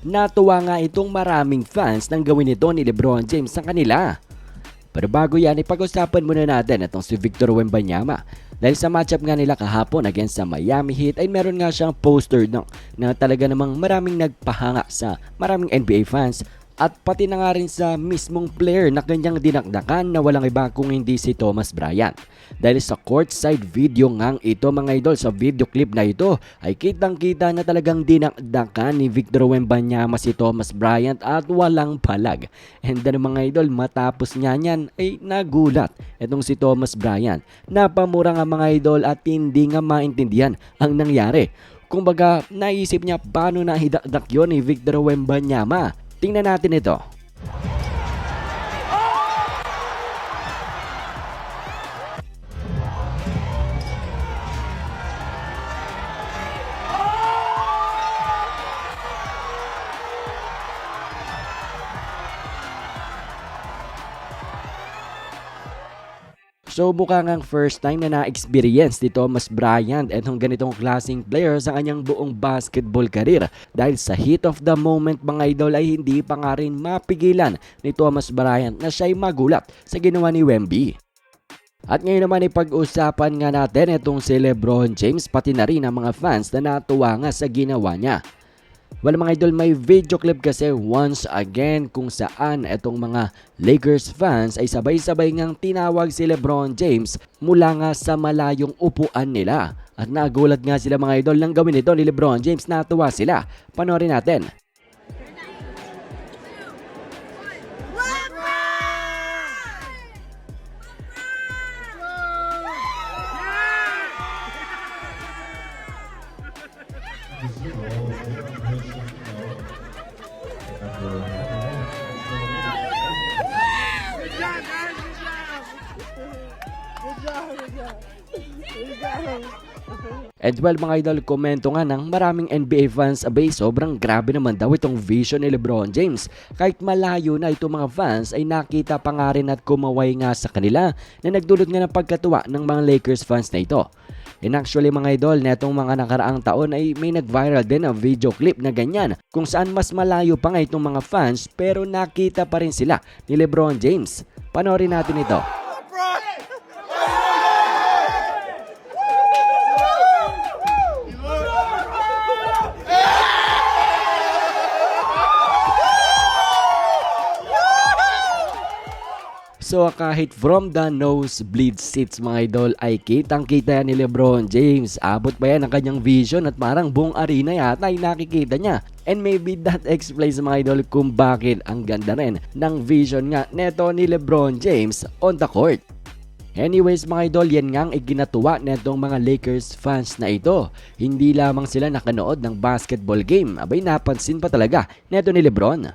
Natuwa nga itong maraming fans nang gawin ito ni Lebron James sa kanila. Pero bago yan, ipag-usapan muna natin itong si Victor Wembanyama. Dahil sa matchup nga nila kahapon against sa Miami Heat ay meron nga siyang poster no, na talaga namang maraming nagpahanga sa maraming NBA fans at pati na nga rin sa mismong player na kanyang dinakdakan na walang iba kung hindi si Thomas Bryant. Dahil sa courtside video ngang ito mga idol sa video clip na ito ay kitang kita na talagang dinakdakan ni Victor Wembanyama si Thomas Bryant at walang palag. And then mga idol matapos niya niyan ay nagulat itong si Thomas Bryant. Napamura nga mga idol at hindi nga maintindihan ang nangyari. Kumbaga, naisip niya paano na hidakdak yon ni Victor Wembanyama. Tingnan natin ito. So mukha ngang first time na na-experience ni Thomas Bryant itong ganitong klaseng player sa kanyang buong basketball career dahil sa heat of the moment mga idol ay hindi pa nga rin mapigilan ni Thomas Bryant na siya'y magulat sa ginawa ni Wemby. At ngayon naman ipag-usapan nga natin itong si Lebron James pati na rin ang mga fans na natuwa nga sa ginawa niya. Well mga idol, may video clip kasi once again kung saan itong mga Lakers fans ay sabay-sabay ngang tinawag si Lebron James mula nga sa malayong upuan nila. At nagulat nga sila mga idol nang gawin ito ni Lebron James, natuwa sila. Panoorin natin. Good job, guys. Good job. Good job. Good job. And well mga idol, komento nga ng maraming NBA fans abay sobrang grabe naman daw itong vision ni Lebron James. Kahit malayo na itong mga fans ay nakita pa nga rin at kumaway nga sa kanila na nagdulot nga ng pagkatuwa ng mga Lakers fans na ito. And actually mga idol, netong mga nakaraang taon ay may nag-viral din ang video clip na ganyan kung saan mas malayo pa nga itong mga fans pero nakita pa rin sila ni Lebron James. Panoorin natin ito. So kahit from the nosebleed seats mga idol ay kitang kita yan ni Lebron James. Abot pa yan ang kanyang vision at parang buong arena yata ay nakikita niya. And maybe that explains mga idol kung bakit ang ganda rin ng vision nga neto ni Lebron James on the court. Anyways mga idol, yan nga ang iginatuwa netong mga Lakers fans na ito. Hindi lamang sila nakanood ng basketball game, abay napansin pa talaga neto ni Lebron.